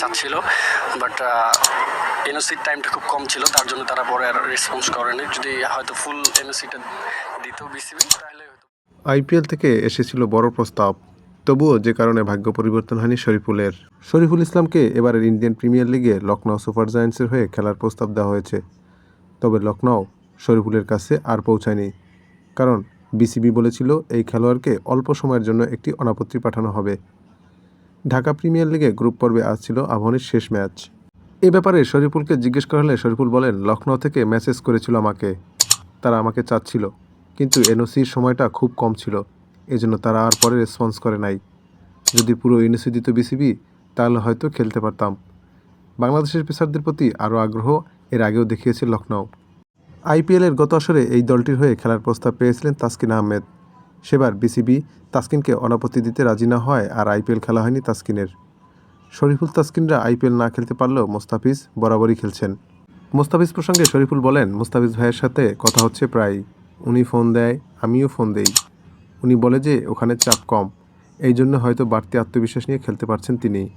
চাচ্ছিল বাট এনওসির টাইমটা খুব কম ছিল, তার জন্য তারা পরে আর রেসপন্স করেনি। যদি হয়তো ফুল এনওসিটা দিত বিসিবি তাহলে আইপিএল থেকে এসেছিল বড় প্রস্তাব। তবুও যে কারণে ভাগ্য পরিবর্তন হয়নি শরীফুলের। শরীফুল ইসলামকে এবারের ইন্ডিয়ান প্রিমিয়ার লিগে লখনৌ সুপার জায়ান্টসের হয়ে খেলার প্রস্তাব দেওয়া হয়েছে। তবে লখনৌ শরীফুলের কাছে আর পৌঁছায়নি। কারণ বিসিবি বলেছিল এই খেলোয়াড়কে অল্প সময়ের জন্য একটি অনাপত্তি পাঠানো হবে। ঢাকা প্রিমিয়ার লিগে গ্রুপ পর্বে আজ ছিল আবাহনীর শেষ ম্যাচ। এ ব্যাপারে শরীফুলকে জিজ্ঞেস করা হলে শরীফুল বলেন লখনৌ থেকে মেসেজ করেছিল আমাকে। তারা আমাকে চাচ্ছিল। কিন্তু এনওসির সময়টা খুব কম ছিল। এজন্য তারা আর পরে রেসপন্স করে নাই। যদি পুরো এনওসি দিত বিসিবি, তাহলে হয়তো খেলতে পারতাম। বাংলাদেশের পেসারদের প্রতি আরও আগ্রহ এর আগেও দেখিয়েছে লখনৌ আইপিএলের গত আসরে এই দলটির হয়ে খেলার প্রস্তাব পেয়েছিলেন তাসকিন আহমেদ। সেবার বিসিবি তাসকিনকে অনাপত্তি দিতে রাজি না হয় আর আইপিএল খেলা হয়নি তাসকিনের। শরীফুল তাসকিনরা আইপিএল না খেলতে পারলেও মোস্তাফিজ বরাবরই খেলছেন। মোস্তাফিজ প্রসঙ্গে শরীফুল বলেন, মোস্তাফিজ ভাইয়ের সাথে কথা হচ্ছে প্রায়। উনি ফোন দেয়, আমিও ফোন দেই। উনি বলে যে, ওখানে চাপ কম। এই জন্য হয়তো বাড়তি আত্মবিশ্বাস নিয়ে খেলতে পারছেন তিনি।